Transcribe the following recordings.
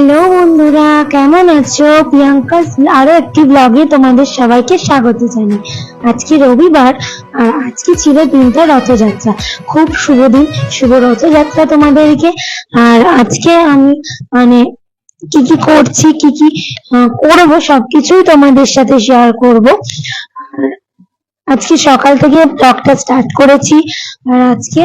Hello বন্ধুরা, কেমন আছো? প্রিয়াঙ্কা আরও একটি ব্লগে তোমাদের সবাইকে স্বাগত জানাই। আজকে রবিবার, আর আজকে ছিল দিনটা রথযাত্রা। খুব শুভ দিন, শুভ রথযাত্রা তোমাদেরকে। আর আজকে আমি মানে কি কি করছি, কি কি করব সবকিছুই তোমাদের সাথে শেয়ার করব। আজকে সকাল থেকে ব্লগটা স্টার্ট করেছি। আর আজকে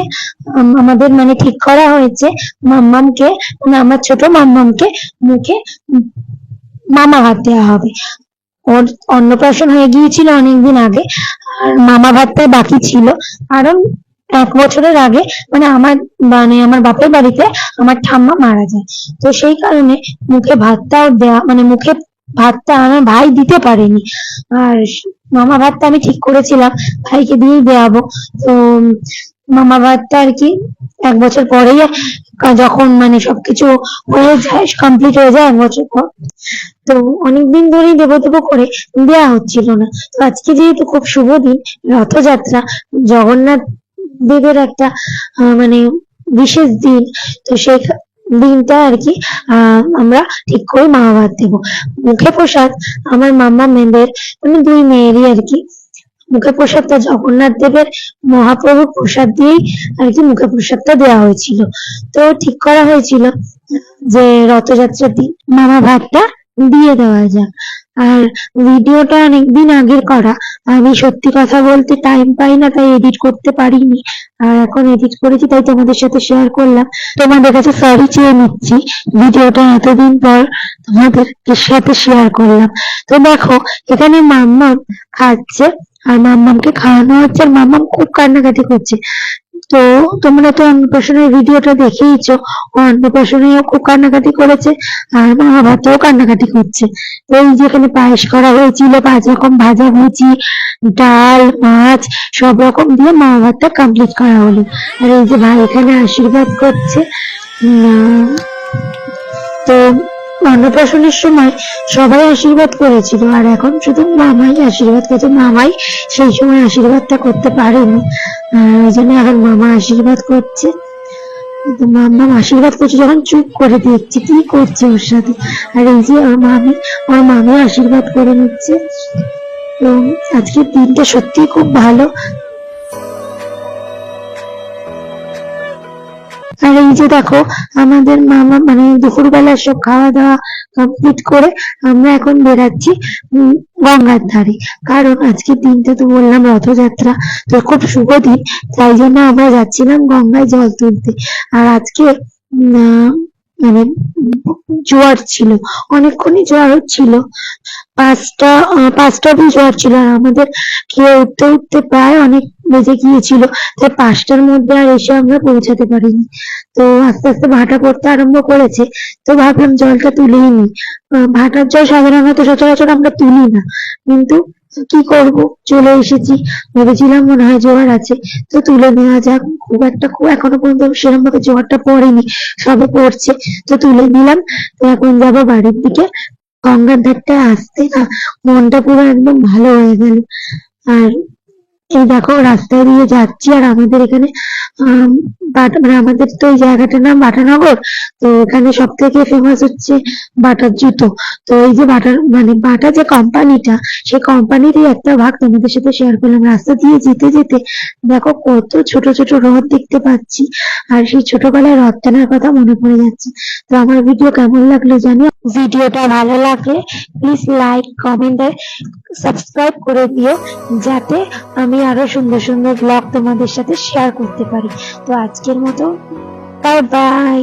আমাদের মানে ঠিক করা হয়েছে মাম্মামকে মানে আমার ছোট মাম্মামকে মুখে মামা ভাত দেওয়া হবে। ওর অন্নপ্রাশন হয়ে গিয়েছিল অনেকদিন আগে, আর মামা ভাতটা বাকি ছিল। কারণ এক বছরের আগে মানে আমার মানে আমার বাপের বাড়িতে আমার ঠাম্মা মারা যায়। তো সেই কারণে মুখে ভাতটাও দেওয়া মানে মুখে ভাতটা আমার ভাই দিতে পারেনি। আর মামা ভাতটা আমি ঠিক করেছিলাম, ভাইকে দিয়েই দেওয়াবো তো মামা ভাতটা আর কি এক বছর পরেই যখন মানে সবকিছু হয়ে যায় কমপ্লিট হয়ে যায় এক বছর পর, তো অনেকদিন ধরেই দেবো দেবো করে দেওয়া হচ্ছিল না। তো আজকে যেহেতু খুব শুভ দিন, রথযাত্রা, জগন্নাথ দেবের একটা মানে বিশেষ দিন, তো সেই দিনটা আর কি আমরা ঠিক করে মামা ভাত দেবো। মুখে প্রসাদ, আমার মামা মেয়েদের মানে দুই মেয়েরই আর কি। মুখে প্রসাদটা জগন্নাথ দেবের, মহাপ্রভুর প্রসাদ দিয়েই আর কি মুখে প্রসাদটা দেওয়া হয়েছিল। তো ঠিক করা হয়েছিল যে রথযাত্রার দিন মামা ভাতটা দিয়ে দেওয়া যাক। আর ভিডিওটা অনেকদিন আগের করা। আমি সত্যি কথা বলতে টাইম পাই না, তাই এডিট করতে পারিনি। আর এখন এডিট করেছি, তাই তোমাদের সাথে শেয়ার করলাম। তোমাদের কাছে সরি চেয়ে নিচ্ছি, ভিডিওটা এতদিন পর তোমাদের সাথে শেয়ার করলাম। তো দেখো, এখানে মাম্মাম খাচ্ছে, আর মাম্মামকে খাওয়ানো হচ্ছে, আর মাম্মাম খুব কান্নাকাটি করছে। তো তোমরা তো অন্নপ্রাশনের ভিডিওটা দেখেইছো ও অন্নপ্রাশনেও খুব কান্নাকাটি করেছে, আর মা ভাতেও কান্নাকাটি করছে। তো এই যেখানে পায়েস করা হয়েছিল পাঁচ রকম ভাজা ভুজি, ডাল, মাছ, সব রকম দিয়ে মা ভাতটা কমপ্লিট করা হলো। আর এই যে ভাই এখানে আশীর্বাদ করছে তো অন্নপ্রাশনের সময় সবাই আশীর্বাদ করেছিল, আর এখন শুধু মামাই আশীর্বাদ করছে। মামাই সেই সময় আশীর্বাদটা করতে পারেনি। ওই জন্য এখন মামা আশীর্বাদ করছে। মাম্মা আশীর্বাদ করছে যখন চুপ করে দেখছে, কি করছে ওর সাথে? আর এই যে ওর মামি ওর মামি আশীর্বাদ করে নিচ্ছে। তো আজকের দিনটা সত্যি খুব ভালো। আর এই যে দেখো, আমাদের মামা মানে দুপুরবেলা সব খাওয়া দাওয়া কমপ্লিট করে আমরা এখন বেরাচ্ছি গঙ্গার ধারে। কারণ আজকের দিনটা তো বললাম রথযাত্রা, তো খুব শুভ দিন, তাই জন্য আমরা যাচ্ছিলাম গঙ্গায় জল তুলতে। আর আজকে মানে জোয়ার ছিল, অনেকক্ষণই জোয়ার হচ্ছিল। পাঁচটা পাঁচটা অব্দি জোয়ার ছিল আর আমাদের খেয়ে উঠতে উঠতে প্রায় অনেক বেজে গিয়েছিল, তাই পাঁচটার মধ্যে আর এসে আমরা পৌঁছাতে পারিনি। তো আস্তে আস্তে ভাটা পড়তে আরম্ভ করেছে, তো ভাবলাম জলটা তুলেই নি। ভাটার জল সাধারণত সচরাচর আমরা তুলি না, কিন্তু কি করব? চলে এসেছি। ভেবেছিলাম মনে হয় জোয়ার আছে। তো তুলে নেওয়া যাক। খুব একটা খুব এখনও পর্যন্ত সেরকম ভাবে জোয়ারটা পড়েনি। সবে পড়ছে। তো তুলে নিলাম। তো এখন যাব বাড়ির দিকে। গঙ্গার ধারটা আসতে না, মনটা পুরো একদম ভালো হয়ে গেল। আর এই দেখো, রাস্তায় দিয়ে যাচ্ছি, আর আমাদের এখানে মানে আমাদের তো এই জায়গাটার নাম বাটানগর, তো এখানে সব থেকে ফেমাস হচ্ছে বাটার জুতো। তো এই যে বাটার মানে বাটা যে কোম্পানিটা সেই কোম্পানিরই একটা ভাগ তোমাদের সাথে শেয়ার করলাম। রাস্তা দিয়ে যেতে যেতে দেখো কত ছোট ছোট রথ দেখতে পাচ্ছি, আর সেই ছোটবেলায় রথ টানার কথা মনে পড়ে যাচ্ছে। তো আমার ভিডিও কেমন লাগল জানি ভিডিওটা ভালো লাগলে প্লিজ লাইক কমেন্ট সাবস্ক্রাইব করে দিও, যাতে আমি আরও সুন্দর সুন্দর ব্লগ তোমাদের সাথে শেয়ার করতে পারি। তো আজকের মতো বাই বাই